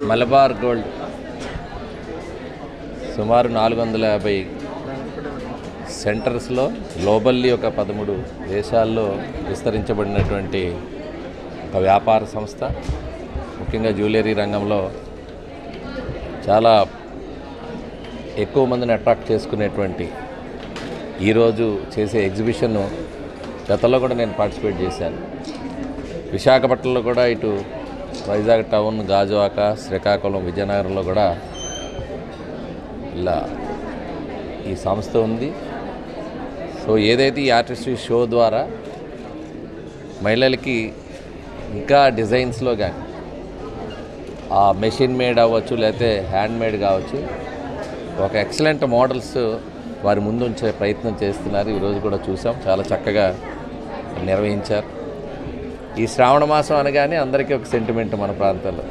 Malabar gold. సుమారు నాలుగు వందల యాభై సెంటర్స్లో గ్లోబల్లీ ఒక పదమూడు దేశాల్లో విస్తరించబడినటువంటి ఒక వ్యాపార సంస్థ. ముఖ్యంగా జ్యువెలరీ రంగంలో చాలా ఎక్కువ మందిని అట్రాక్ట్ చేసుకునేటువంటి ఈరోజు చేసే ఎగ్జిబిషన్ గతంలో కూడా నేను పార్టిసిపేట్ చేశాను. విశాఖపట్నంలో కూడా ఇటు వైజాగ్ టౌన్ గాజువాక శ్రీకాకుళం విజయనగరంలో కూడా ఇలా ఈ సంస్థ ఉంది. సో ఏదైతే ఈ ఆర్టిస్ట్ షో ద్వారా మహిళలకి ఇంకా డిజైన్స్లో కానీ ఆ మెషిన్ మేడ్ అవ్వచ్చు లేకపోతే హ్యాండ్ మేడ్ కావచ్చు ఒక ఎక్సలెంట్ మోడల్స్ వారి ముందు ఉంచే ప్రయత్నం చేస్తున్నారు. ఈరోజు కూడా చూసాం. చాలా చక్కగా నిర్వహించారు. ఈ శ్రావణ మాసం అనగానే అందరికీ ఒక సెంటిమెంట్ మన ప్రాంతంలో.